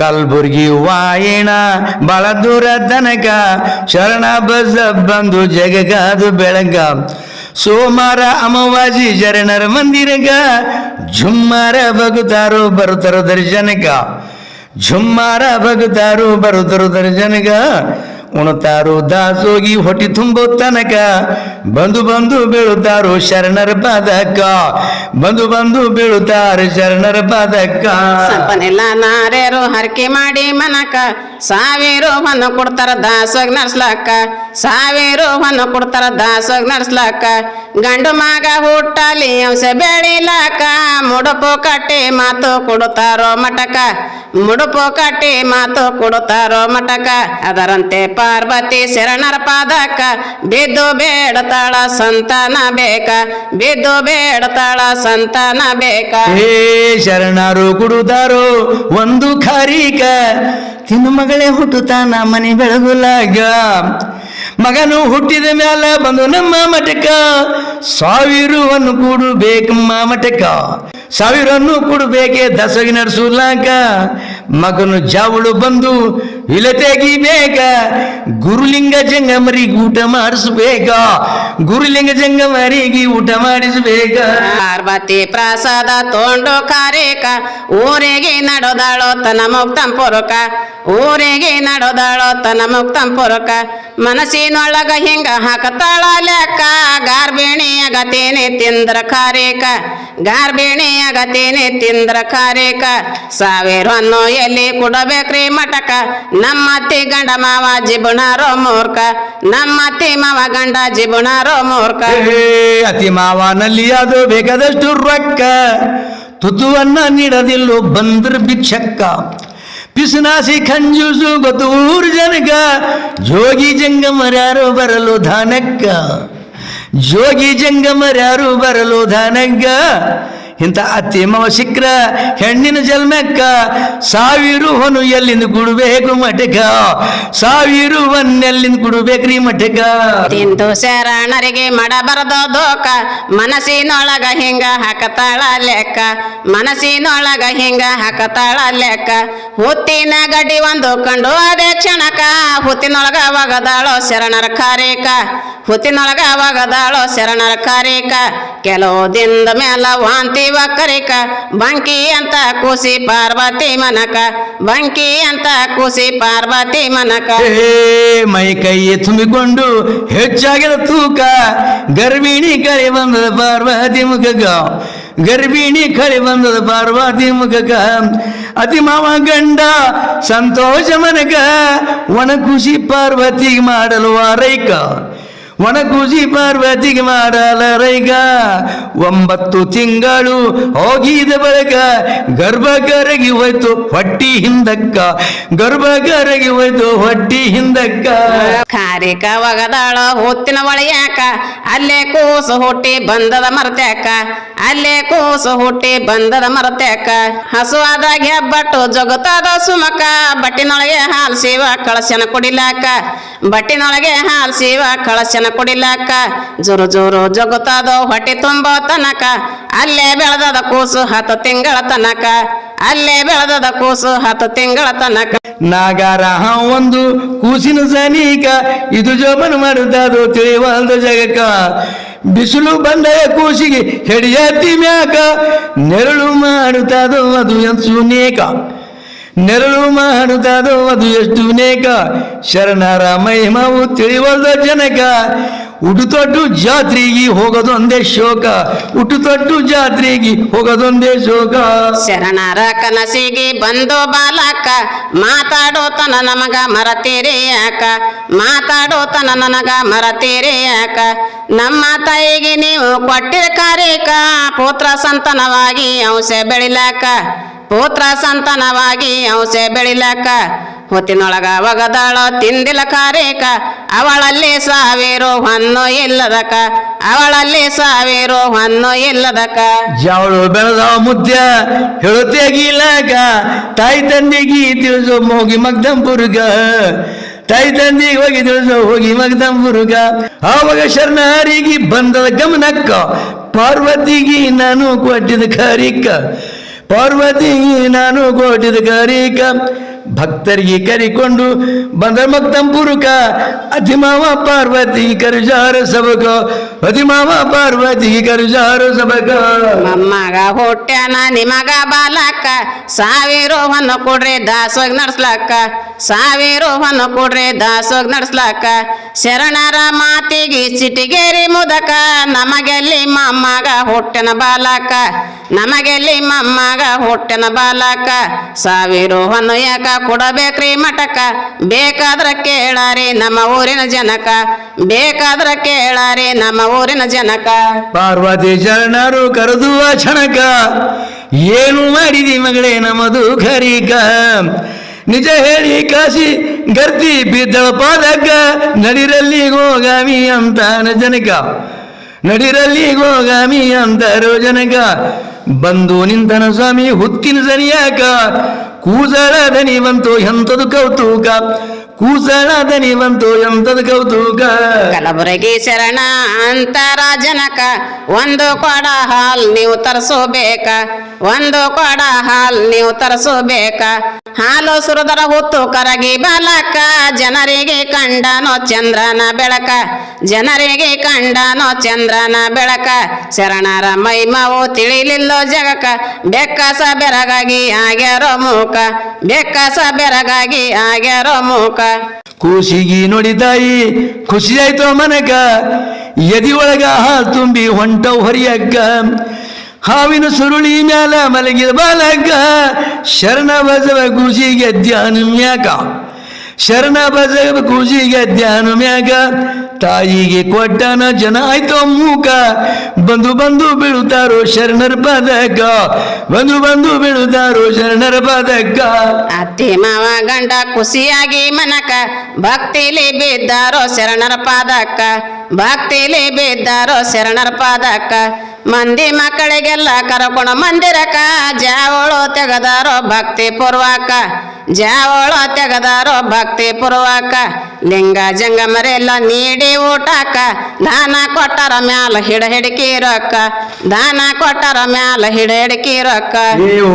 ಕಲ್ಬುರ್ಗಿ ವಾಯಿಣ, ಬಹಳ ದೂರ ತನಕ ಶರಣ ಬಸ್ ಬಂದು ಜಗಗಾದು ಬೆಳಗ. ಸೋಮಾರ ಅಮಾವಾಸಿ ಶರಣರ ಮಂದಿರಗ ಝುಮ್ಮಾರ ಬಗುತಾರು ಬರುತ್ತರು ದರ್ಶನಕ ಝುಮ್ಮಾರ ಬಗುತಾರು ಬರುತ್ತರು ದರ್ಶನಗ ಉಣತಾರೋ ದಾಸೋಗಿ ಹೊಟ್ಟಿ ತುಂಬೋ ತನಕ. ಬಂದು ಬಂದು ಬೀಳುತ್ತಾರು ಶರಣರ ಪಾದಕ್ಕ. ಬಂದು ಬಂದು ಬೀಳುತ್ತಾರೆ ಶರಣರ ಪಾದಕ್ಕ. ಸಪನೆಲ್ಲ ನಾರ್ಯಾರು ಹರಕೆ ಮಾಡಿ ಮನಕ. ಸಾವಿರೋ ಮನ ಕೊಡ್ತಾರ ದಾಸೋಗಿ ನಡ್ಸ್ಲಾಕ ಸಾವಿರೋ ಮನ ಕೊಡ್ತಾರ ದಾಸೋಗಿ ನಡ್ಸ್ಲಾಕ ಗಂಡು ಮಗ ಹುಟ್ಟಲಿ ಅಂಶ ಬೆಳಿಲಾಕ ಮುಡಪು ಕಟ್ಟಿ ಮಾತು ಕೊಡುತ್ತಾರೋ ಮಟಕ ಮುಡುಪು ಕಟ್ಟಿ ಮಾತು ಕೊಡುತ್ತಾರೋ ಮಟಕ ಅದರಂತೆ ಪಾರ್ವತಿ ಶರಣರ ಪಾದಕ. ಬಿದ್ದು ಬೇಡತಾಳ ಸಂತಾನ ಬೇಕ. ಬಿದ್ದು ಬೇಡತಾಳ ಸಂತಾನ ಬೇಕ. ಹೇ ಶರಣರು ಕುಡುತ್ತಾರೋ ಒಂದು ಖರೀಕ. ತಿನ್ನು ಮಗಳೇ ಹುಟ್ಟುತ್ತಾನ ಮನೆ ಬೆಳಗುಲಾಗ ಮಗನು ಹುಟ್ಟಿದ ಮ್ಯಾಲ ಬಂದು ನಮ್ಮ ಮಟಕ ಸಾವಿರವನ್ನು ಕೂಡಬೇಕಮ್ಮ ಮಠಕ. ಸಾವಿರನ್ನು ಕೊಡಬೇಕೆ ದಸಗಿ ನಡೆಸಲಾಕ ಮಗನು ಜಾವಳು ಬಂದು ಇಲತೆಗಿ ಬೇಗ, ಗುರುಲಿಂಗ ಜಂಗಮರಿಗೆ ಊಟ ಮಾಡಿಸ್ಬೇಕ ಗುರುಲಿಂಗ ಜಂಗಮರಿಗೆ ಊಟ ಮಾಡಿಸ್ಬೇಕ ಪಾರ್ವತಿ ಪ್ರಸಾದ ತೋಂಡು ಕಾರೇಕ, ಊರಿಗೆ ನಡೋದಾಳೋ ತನ ಮುಕ್ತಂ ಪುರುಕ, ಊರಿಗೆ ನಡೋದಾಳೋ ತನ ಮುಕ್ತಂ ಪುರುಕ, ಮನಸ್ಸಿನೊಳಗ ಹಿಂಗ ಹಾಕತಾಳ ಲೆಕ್ಕ ಗಾರ್ಬಿಣಿಯ ಗತೇನೆ ತಿಂದ್ರ ಕಾರೇಕ ಗಾರ್ಬಿಣಿಯ ಗತೇನೆ ತಿಂದ್ರ ಕಾರೇಕ ಸಾವಿರ ಅನ್ನೋ ಎಲ್ಲಿ ಕೊಡಬೇಕ್ರಿ ಮಟಕ ನಮ್ಮತ್ತಿ ಗಂಡ ಮಾವ ಜಿಬುಣಾರೋ ಮೂರ್ಖ. ನಮ್ಮತ್ತಿ ಮಾವ ಗಂಡ ಜಿಬುಣಾರೋ ಮೂರ್ಖ. ಅತಿ ಮಾವನಲ್ಲಿ ಅದು ಬೇಕಾದಷ್ಟು ರೊಕ್ಕ. ತುತುವನ್ನ ನೀಡದಿಲ್ಲೋ ಬಂದ್ರ ಭಿಕ್ಷಕ್ಕ. ಪಿಸುನಾಸಿ ಖಂಜೂಸು ಗೊತ್ತು ಊರು ಜನಕ ಜೋಗಿ ಜಂಗಮರ್ಯಾರು ಬರಲು ಧಾನಕ್ಕ. ಜೋಗಿ ಜಂಗಮರ್ಯಾರು ಬರಲು ಧಾನಕ್ಕ. ಇಂಥ ಅತ್ತಿ ಮಾವ ಸಿಕ್ರ ಹೆಣ್ಣಿನ ಜನ್ಮಕ್ಕ ಸಾವಿರು ಹೊನು ಎಲ್ಲಿಂದ ಗುಡಬೇಕು ಮಠಕ ಸಾವಿರ ಎಲ್ಲಿಂದ ಕುಡಬೇಕ್ರಿ ಮಠಕ ತಿಂದು ಶರಣರಿಗೆ ಮಾಡಬಾರದ ದೋಕ, ಮನಸ್ಸಿನೊಳಗ ಹಿಂಗ ಹಾಕತಾಳ ಲೆಕ್ಕ, ಮನಸ್ಸಿನೊಳಗ ಹಿಂಗ ಹಾಕತಾಳ ಲೆಕ್ಕ. ಹುತ್ತಿನ ಗಡ್ಡಿ ಒಂದು ಕಂಡು ಅದೇ ಕ್ಷಣಕ ಹುತ್ತಿನೊಳಗ ಒಗದಾಳೋ ಶರಣರ ಕಾರೇಕ, ಹುತ್ತಿನೊಳಗ ಒಗದಾಳೋ ಶರಣರ ಕಾರೇಕ, ಕೆಲವು ದಿನದ ಮೇಲ ವಾಂತಿ ವಕರಿಕ ಬಂಕಿ ಅಂತ ಕೂಸಿ ಪಾರ್ವತಿ ಮನಕ, ಬಂಕಿ ಅಂತ ಕೂಸಿ ಪಾರ್ವತಿ ಮನಕ. ಮೈ ಕೈ ತುಂಬಿಕೊಂಡು ಹೆಚ್ಚಾಗಿದ ತೂಕ, ಗರ್ಭಿಣಿ ಕಳೆ ಬಂದದ ಪಾರ್ವತಿ ಮುಖಗ ಗರ್ಭಿಣಿ ಕಳೆ ಬಂದದ ಪಾರ್ವತಿ ಮುಖಗ ಅತಿ ಮಾವ ಗಂಡ ಸಂತೋಷ ಮನಗ ಒಣ ಖುಷಿ ಪಾರ್ವತಿ ಮಾಡಲು ಆರೈಕ ಒಣ ಖುಷಿ ಪಾರ್ವತಿಗೆ ಮಾಡಲ ರೈಗ ಒಂಬತ್ತು ತಿಂಗಳು ಹೋಗಿದ ಬಳಿಕ ಗರ್ಭ ಕರಗಿ ಹೋಯ್ತು ಹೊಟ್ಟಿ ಹಿಂದಕ್ಕ. ಗರ್ಭ ಕರಗಿ ಹೋಯ್ತು ಹೊಟ್ಟಿ ಹಿಂದಕ್ಕ. ಕಾರಿಕ ಒಗದಾಳ ಹೊತ್ತಿನ ಒಳೆಯಾಕ ಅಲ್ಲೇ ಕೂಸು ಹುಟ್ಟಿ ಬಂದದ ಮರತ್ಯಾಕ. ಅಲ್ಲೇ ಕೂಸು ಹುಟ್ಟಿ ಬಂದದ ಮರತ್ಯಾಕ. ಹಸುವಾದಾಗ ಹೆಬ್ಬಟ್ಟು ಜಗತದ ಸುಮಕ. ಬಟ್ಟಿನೊಳಗೆ ಹಾಲು ಸೇವ ಕಳಶನ ಕುಡಿಲಾಕ. ಬಟ್ಟಿನೊಳಗೆ ಹಾಲು ಸೇವ ಕಳಶನ ಕುಡಿಲಾಕ ಜೋರು ಜೋರು ಜೊಗತದ ಹೊಟ್ಟೆ ತುಂಬ ತನಕ. ಅಲ್ಲೇ ಬೆಳೆದದ ಕೂಸು ಹತ್ತು ತಿಂಗಳ ತನಕ. ಅಲ್ಲೇ ಬೆಳೆದದ ಕೂಸು ಹತ್ತು ತಿಂಗಳ ತನಕ. ನಾಗಾರ ಒಂದು ಕೂಸಿನ ಸನೀಕ. ಇದು ಜೋಪನ ಮಾಡುತ್ತದು ತಿಳಿವಲ್ದ ಜಗಕ್ಕ. ಬಿಸಿಲು ಬಂದ ಕೂಸಿಗೆ ಹೆಡಿಯತ್ತಿ ಮ್ಯಾಕ. ನೆರಳು ಮಾಡುತ್ತದು ಅದು ಎಷ್ಟು ನೇಕ. ನೆರಳು ಮಾಡುತ್ತದು ಅದು ಎಷ್ಟು ನೇಕ? ಶರಣರ ಮಹಿಮವು ತಿಳಿವಲ್ದ ಜನಕ. ಉಡುತೊಟ್ಟು ಜಾತ್ರೆಗೆ ಹೋಗೋದೊಂದೇ ಶೋಕ. ಉಟುತೊಟ್ಟು ಜಾತ್ರೆಗೆ ಹೋಗೋದೊಂದೇ ಶೋಕ. ಶರಣರ ಕನಸಿಗೆ ಬಂದು ಬಾಲಕ ಮಾತಾಡೋತನ ನಮಗ ಮರತೀರಿ ಯಾಕ? ಮಾತಾಡೋತನ ನನಗ ಮರತೀರಿ ಯಾಕ? ನಮ್ಮ ತಾಯಿಗೆ ನೀವು ಕೊಟ್ಟಿರ ಕಾರ್ಯಕ ಪುತ್ರ ಸಂತನವಾಗಿ ಅಂಶ ಬೆಳಿಲಾಕ. ಪುತ್ರ ಸಂತಾನವಾಗಿ ಅವಸೆ ಬೆಳಿಲಕ್ಕ ಹೊತ್ತಿನೊಳಗ ಒಗದಾಳ ತಿಂದಿಲ ಕಾರೇಕ ಅವಳಲ್ಲಿ ಸಾವಿರೋ ಹೊನ್ನು ಇಲ್ಲದಕ, ಅವಳಲ್ಲಿ ಸಾವಿರೋ ಹೊನ್ನು ಇಲ್ಲದಕ. ಜವಳು ಬೆಳೆದ ಮುದ್ದ ಹೇಳುತ್ತೇಗಿಲಾಗ ತಾಯಿ ತಂದಿಗಿ ತಿಳಿಸು ಹೋಗಿ ಮಗ್ದಂಪುರ್ಗ ತಾಯಿ ತಂದಿಗೆ ಹೋಗಿ ತಿಳಿಸು ಹೋಗಿ ಮಗ್ದಂಪುರ್ಗ ಅವಾಗ ಶರಣರಿಗೆ ಬಂದದ ಗಮನಕ್ಕ, ಪಾರ್ವತಿಗೆ ನಾನು ಕೊಟ್ಟಿದ ಖಾರಿಕ. ಪಾರ್ವತಿ ನಾನು ಕೋಟಿದ ಕರಿಕ. ಭಕ್ತರಿಗೆ ಕರಿಕೊಂಡು ಬಂದ ಮತ್ತಂಪುರುಕ ಅತಿಮಾವ ಪಾರ್ವತಿ ಕರುಜಾರ ಸಬಕ ಅತಿಮಾವ ಪಾರ್ವತಿ ಕರುಜಾರ ಸಬಕ ನಮ್ಮಗ ಹೊಟ್ಯಾನ, ನಿಮಗ ಬಾಲಕ್ಕ ಸಾವಿರೋ ಕೊಡ್ರಿ ದಾಸೋಗ್ ನಡ್ಸ್ಲಕ್ಕ ಸಾವಿರೋ ಕೊಡ್ರಿ ದಾಸೋಗ್ ನಡ್ಸ್ಲಕ್ಕ. ಶರಣರ ಮಾತಿಗೆ ಸಿಟಿಗೇರಿ ಮುದಕ, ನಮಗೆಲ್ಲಿ ಮಮ್ಮಗ ಹೊಟ್ಟೆನ ಬಾಲಕ ನಮಗೆಲ್ಲಿ ಮಮ್ಮಗ ಹೊಟ್ಟೆನ ಬಾಲಕ ಸಾವಿರೋ ಯಾಕ ಕೊಡಬೇಕ್ರಿ ಮಠಕ ಬೇಕಾದ್ರ ಕೇಳಾರಿ ನಮ್ಮ ಊರಿನ ಜನಕ. ಬೇಕಾದ್ರ ಕೇಳಾರಿ ನಮ್ಮ ಊರಿನ ಜನಕ. ಪಾರ್ವತಿ ಶರಣರು ಕರೆದುವ ಕ್ಷಣಕ, ಏನು ಮಾಡಿದಿ ಮಗಳೇ ನಮ್ಮದು ಖರೀಕ ನಿಜ ಹೇಳಿ ಕಾಶಿ ಗರ್ತಿ ಬಿದ್ದಳ ಪಾದಕ್ಕ, ನಡಿರಲ್ಲಿ ಗೋಗಾಮಿ ಅಂತ ಜನಕ. ನಡಿರಲ್ಲಿ ಗೋಗಾಮಿ ಅಂತಾರೋ ಜನಕ. ಬಂದು ನಿಂತನ ಸ್ವಾಮಿ ಹುತ್ತಿನ ಸರಿಯಾಕ ಕೂಸಳ ದನಿವಂತು ಎಂಥದು ಕೌತುಕ? ಕೂಸಳ ದನಿವಂತು ಎಂಥದು ಕೌತುಕ? ಕಲಬುರಗಿ ಶರಣ ಅಂತರ ಜನಕ ಒಂದು ಕೊಡ ಹಾಲ್ ನೀವು ತರಿಸೋಬೇಕ? ಒಂದು ಕೊಡ ಹಾಲ್ ನೀವು ತರಿಸಬೇಕ. ಹಾಲು ಸುರದರ ಹೊತ್ತು ಕರಗಿ ಬಾಲಕ, ಜನರಿಗೆ ಕಂಡನೋ ಚಂದ್ರನ ಬೆಳಕ. ಜನರಿಗೆ ಕಂಡನೋ ಚಂದ್ರನ ಬೆಳಕ. ಶರಣರ ಮೈಮವು ತಿಳಿಲಿಲ್ಲೋ ಜಗಕ. ಬೆಕ್ಕಸ ಬೆರಗಾಗಿ ಆಗ್ಯಾರೋ ಮೂಕ. ಬೆಕ್ಕಸ ಬೆರಗಾಗಿ ಆಗ್ಯಾರೋ ಮೂಕ. ಕೂಸಿಗಿ ನೋಡಿ ತಾಯಿ ಖುಷಿ ಆಯ್ತು ಮನಕ ಎದಿ ಒಳಗ ಹಾಲು ತುಂಬಿ ಹೊಂಟವು ಹೊರಿಯಕ್ಕ ಹಾವಿನ ಸುರುಳಿ ಮ್ಯಾಲ ಮಲಗಿದ ಬಾಲಕ, ಶರಣ ಬಸವ ಕೂಸಿಗೆ ಧ್ಯಾನ ಮ್ಯಾಕ ಶರಣ ಬಸವ ಕೂಸಿಗೆ ಧ್ಯಾನ ಮ್ಯಾಗ. ತಾಯಿಗೆ ಕೊಟ್ಟನ ಜನ ಆಯ್ತು ಮೂಕ. ಬಂದು ಬಂದು ಬೀಳುತ್ತಾರೋ ಶರಣರ ಪದಕ. ಬಂದು ಬಂದು ಬೀಳುತ್ತಾರೋ ಶರಣರ ಪದಕ. ಅತ್ತಿ ಮಾವ ಗಂಡ ಖುಷಿಯಾಗಿ ಮನಕ. ಭಕ್ತಿಲಿ ಬಿದ್ದಾರೋ ಶರಣರ ಪಾದಕ್ಕ ಭಕ್ತಿಲಿ ಬಿದ್ದಾರೋ ಶರಣರ ಪಾದಕ್ಕ ಮಂದಿ ಮಕ್ಕಳಿಗೆಲ್ಲ ಕರ್ಕೊಂಡು ಮಂದಿರಕ ಜಾವಳು ತೆಗದಾರೋ ಭಕ್ತಿ ಪೂರ್ವಕ ಜಾವಳು ತೆಗದಾರೋ ಭಕ್ತಿ ಪೂರ್ವಕ ಲಿಂಗ ಜಂಗಮರೆಲ್ಲ ನೀಡಿ ಊಟಕ ದಾನ ಕೊಟ್ಟರ ಮ್ಯಾಲ ಹಿಡ ಹಿಡಕಿ ರೊಕ್ಕ ದಾನ ಕೊಟ್ಟರ ಮ್ಯಾಲ ಹಿಡ ಹಿಡಕಿ ರೊಕ್ಕ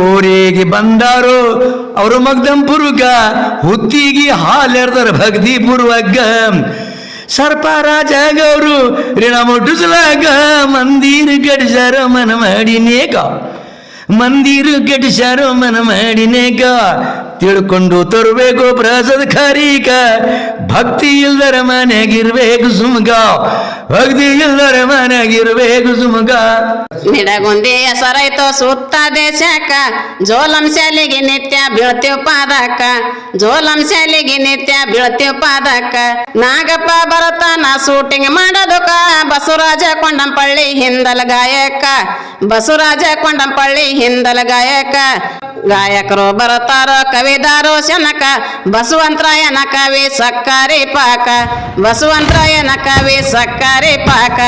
ಊರಿಗೆ ಬಂದಾರು ಅವರು ಮಗ್ದಂಪುರುಗ ಹುತ್ತಿಗೆ ಹಾಲೆರ್ದಾರ ಭಕ್ತಿ ಪೂರ್ವಕ ಸರ್ಪರಾಜ ಗೌರು ಋಣ ಮುಟ್ಟಿಸಲಾಗ ಮಂದಿರ ಕಡಿಸಾರ ಮನ ಮಾಡಿನೇಕ ಮಂದಿರ ಗಡಿಸಾರ ಮನ ಮಾಡಿನೇಕ ತಿಳ್ಕೊಂಡು ತರಬೇಕು ಪ್ರಸಾದ ಖರೀಕ ಭಕ್ತಿ ಇಲ್ದರ ಮನೆಗಿರ್ಬೇಕು ಸುಮಗ. ಭಕ್ತಿ ಇಲ್ದರ ಮನೆಗಿರ್ಬೇಕು ಸುಮಗ. ನಿಡಗುಂದಿ ಹೆಸರೈತೋ ಸುತ್ತ ದೇಶಕ್ಕ. ಜೋಲಂ ಶಾಲಿಗೆ ನಿತ್ಯ ಬೀಳ್ತೀವ್ ಪಾದಕ್ಕ. ಜೋಲಂ ಶಾಲಿಗೆ ನಿತ್ಯ ಬೀಳ್ತೀವ್ ಪಾದಕ್ಕ. ನಾಗಪ್ಪ ಬರತಾನ ಶೂಟಿಂಗ್ ಮಾಡೋದಕ್ಕ ಬಸವರಾಜ ಕೊಂಡಂಪಳ್ಳಿ ಹಿಂದಲ ಗಾಯಕ. ಬಸವರಾಜ ಕೊಂಡಂಪಳ್ಳಿ ಹಿಂದಲ ಗಾಯಕ. ಗಾಯಕರು ಬರುತ್ತಾರೋ ಕವಿದಾರೋ ಶನಕ ಬಸವಂತರಾಯನ ಕವಿ ಸಕ್ಕರೆ ಪಾಕ ಬಸವಂತರಾಯನ ಕವಿ ಸಕ್ಕರೆ ಪಾಕ.